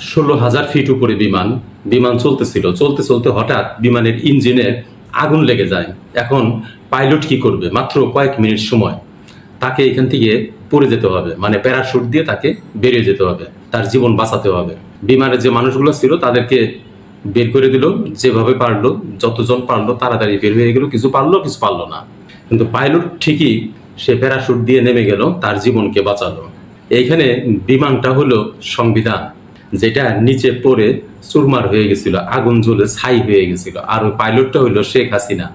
ষোলো হাজার ফিট উপরে বিমান বিমান চলতেছিল। চলতে চলতে হঠাৎ বিমানের ইঞ্জিনে আগুন লেগে যায়। এখন পাইলট কি করবে? মাত্র কয়েক মিনিট সময়। তাকে এখান থেকে পড়ে যেতে হবে। মানে প্যারাশুট দিয়ে তাকে বেরিয়ে যেতে হবে। তার জীবন বাঁচাতে হবে। বিমানের যে মানুষগুলো ছিল তাদেরকে বের করে দিল। যেভাবে পারল, যতজন পারল, তাড়াতাড়ি বের হয়ে গেল। কিছু পারল কিছু পারল না। কিন্তু পাইলট ঠিকই সে প্যারাশুট দিয়ে নেমে গেল। তার জীবনকে বাঁচালো। এইখানে বিমানটা হলো সংবিধান। যেটা নিচে পড়ে চুরমার হয়ে গেছিল, আগুন জ্বলে ছাই হয়ে গেছিল। আর ওই পাইলটটা হইল শেখ হাসিনা,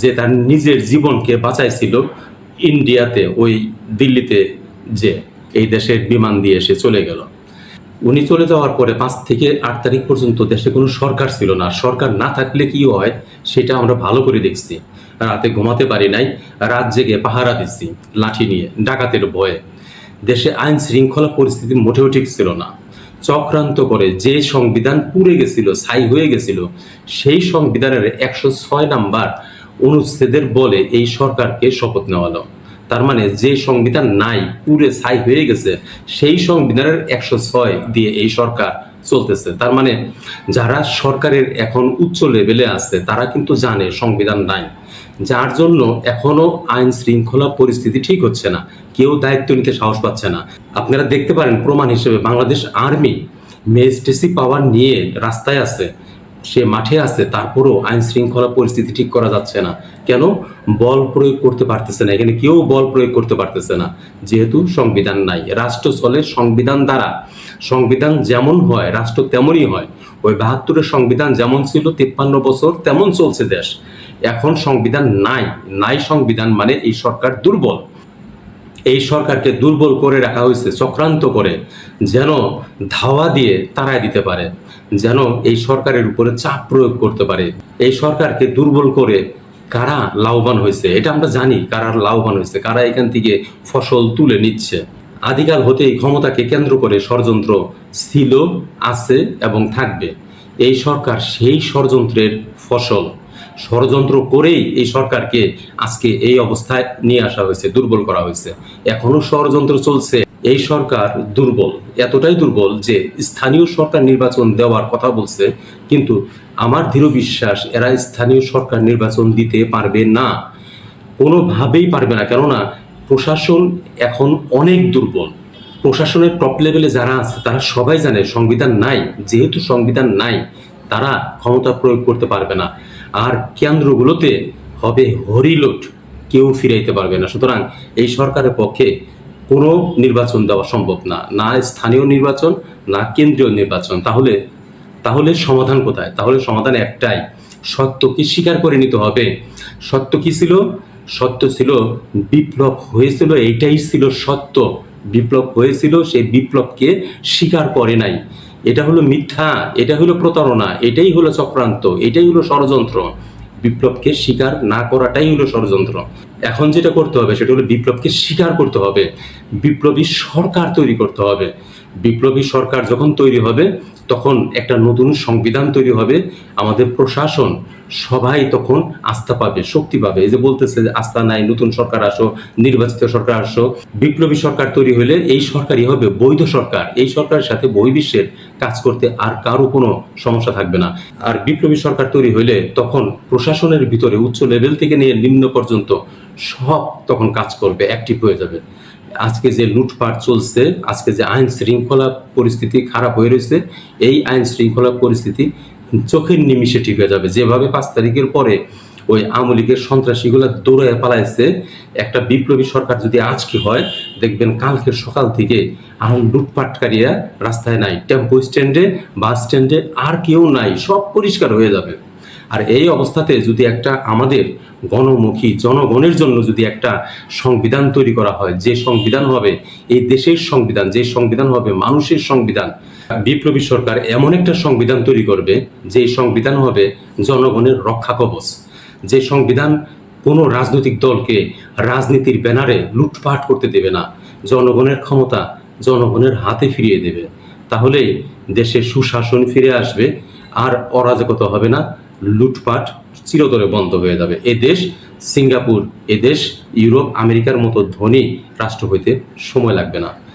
যে তার নিজের জীবনকে বাঁচাইছিল ইন্ডিয়াতে, ওই দিল্লিতে যে এই দেশের বিমান দিয়ে এসে চলে গেল। উনি চলে যাওয়ার পরে পাঁচ থেকে আট তারিখ পর্যন্ত দেশে কোনো সরকার ছিল না। সরকার না থাকলে কি হয়, সেটা আমরা ভালো করে দেখছি। রাতে ঘুমাতে পারি নাই, রাত জেগে পাহারা দিচ্ছি লাঠি নিয়ে, ডাকাতের ভয়ে। দেশে আইন শৃঙ্খলা পরিস্থিতি মোটেও ঠিক ছিল না। চক্রান্ত করে যে সংবিধান পুড়ে গেছিল, ছাই হয়ে গেছিল, সেই সংবিধানের একশো ছয় নাম্বার অনুচ্ছেদের বলে এই সরকারকে শপথ নেওয়ালো তার মানে যে সংবিধান নাই পুরে ছাই হয়ে গেছে, সেই সংবিধানের একশো ছয় দিয়ে এই সরকার চলতেছে। তার মানে যারা সরকারের এখন উচ্চ লেভেলে আছে, তারা কিন্তু জানে সংবিধান নাই। যার জন্য এখনও আইন শৃঙ্খলা পরিস্থিতি ঠিক হচ্ছে না। কেউ দায়িত্ব নিতে সাহস পাচ্ছে না। আপনারা দেখতে পারেন প্রমাণ হিসেবে বাংলাদেশ আর্মি মেজিস্ট্রেসি পাওয়ার নিয়ে রাস্তায় আছে, সে মাঠে আছে, তারপরেও আইন শৃঙ্খলা পরিস্থিতি ঠিক করা যাচ্ছে না। কেন? বল প্রয়োগ করতে পারতেছে না। এখানে কেউ বল প্রয়োগ করতে পারতেছে না। যেহেতু সংবিধান নাই। রাষ্ট্র চলে সংবিধান দ্বারা। সংবিধান যেমন হয়, রাষ্ট্র তেমনই হয়। ওই বাহাত্তরের সংবিধান যেমন ছিল, তিপ্পান্ন বছর তেমন চলছে দেশ। এখন সংবিধান নাই। নাই সংবিধান মানে এই সরকার দুর্বল। এই সরকারকে দুর্বল করে রাখা হয়েছে, চক্রান্ত করে, যেন ধাওয়া দিয়ে তাড়ায় দিতে পারে, যেন এই সরকারের উপরে চাপ প্রয়োগ করতে পারে। এই সরকারকে দুর্বল করে কারা লাভবান হয়েছে, এটা আমরা জানি কারা লাভবান হয়েছে, কারা এখান থেকে ফসল তুলে নিচ্ছে। আদিকাল হতেই ক্ষমতাকে কেন্দ্র করে ষড়যন্ত্র ছিল, আছে এবং থাকবে। এই সরকার সেই ষড়যন্ত্রের ফসল। ষড়যন্ত্র করেই এই সরকারকে আজকে এই অবস্থায় নিয়ে আসা হয়েছে, দুর্বল করা হয়েছে। এখনও ষড়যন্ত্র চলছে। এই সরকার দুর্বল, এতটাই দুর্বল যে স্থানীয় সরকার নির্বাচন দেওয়ার কথা বলছে, কিন্তু আমার দৃঢ় বিশ্বাস, এরা স্থানীয় সরকার নির্বাচন দিতে পারবে না। কোনোভাবেই পারবে না। কেননা প্রশাসন এখন অনেক দুর্বল। প্রশাসনের টপ লেভেলে যারা আছে, তারা সবাই জানে সংবিধান নাই। যেহেতু সংবিধান নাই, তারা ক্ষমতা প্রয়োগ করতে পারবে না। আর কেন্দ্রগুলোতে হবে হরিলোট কেউ ফিরাইতে পারবে না। সুতরাং এই সরকারের পক্ষে কোনো নির্বাচন দেওয়া সম্ভব না। না স্থানীয় নির্বাচন, না কেন্দ্রীয় নির্বাচন। তাহলে তাহলে সমাধান কোথায়? তাহলে সমাধান একটাই। সত্যকে স্বীকার করে নিতে হবে? সত্য কি ছিল? সত্য ছিল বিপ্লব হয়েছিল, এইটাই ছিল সত্য। বিপ্লব হয়েছিল, সেই বিপ্লবকে স্বীকার করে নাই। এটা হলো মিথ্যা, এটা হলো প্রতারণা, এটাই হলো চক্রান্ত, এটাই হলো ষড়যন্ত্র। বিপ্লবকে স্বীকার না করাটাই হলো ষড়যন্ত্র। এখন যেটা করতে হবে সেটা হলো বিপ্লবকে স্বীকার করতে হবে। বিপ্লবী সরকার তৈরি করতে হবে। বিপ্লবী সরকার যখন তৈরি হবে, তখন একটা নতুন সংবিধান তৈরি হবে। আমাদের প্রশাসন সবাই তখন আস্থা পাবে, শক্তি পাবে। এই যে বলতেছে যে আস্থা নাই, নতুন সরকার আসো, নির্বাচিত সরকার আসো। বিপ্লবী সরকার তৈরি হলে এই সরকারই হবে বৈধ সরকার। এই সরকারের সাথে বহির্বিশ্বের কাজ করতে আর কারও কোনো সমস্যা থাকবে না। আর বিপ্লবী সরকার তৈরি হলে তখন প্রশাসনের ভিতরে উচ্চ লেভেল থেকে নিয়ে নিম্ন পর্যন্ত সব তখন কাজ করবে অ্যাক্টিভ হয়ে যাবে। আজকে যে লুটপাট চলছে, আজকে যে আইন শৃঙ্খলা পরিস্থিতি খারাপ হয়ে রয়েছে, এই আইন শৃঙ্খলা পরিস্থিতি চোখের নিমিষে ঠিক হয়ে যাবে। যেভাবে পাঁচ তারিখের পরে ওই আওয়ামী লীগের সন্ত্রাসীগুলো দৌড়ে পালাইছে, একটা বিপ্লবী সরকার যদি আজকে হয়, দেখবেন কালকের সকাল থেকে আর লুটপাটকারীরা রাস্তায় নাই, টেম্পো স্ট্যান্ডে, বাস স্ট্যান্ডে আর কেউ নাই, সব পরিষ্কার হয়ে যাবে। আর এই অবস্থাতে যদি একটা আমাদের গণমুখী জনগণের জন্য যদি একটা সংবিধান তৈরি করা হয়, যে সংবিধান হবে, এই দেশের সংবিধান, যে সংবিধান হবে, মানুষের সংবিধান, বিপ্লবী সরকার এমন একটা সংবিধান তৈরি করবে, যে সংবিধান হবে জনগণের রক্ষা কবচ। যে সংবিধান কোনো রাজনৈতিক দলকে রাজনীতির ব্যানারে লুটপাট করতে দেবে না, জনগণের ক্ষমতা জনগণের হাতে ফিরিয়ে দেবে। তাহলে দেশে সুশাসন ফিরে আসবে, আর অরাজকতা হবে না লুটপাট চিরতরে বন্ধ হয়ে যাবে। এ দেশ, সিঙ্গাপুর, এ দেশ, ইউরোপ, আমেরিকার মতো ধনী রাষ্ট্র হইতে সময় লাগবে না।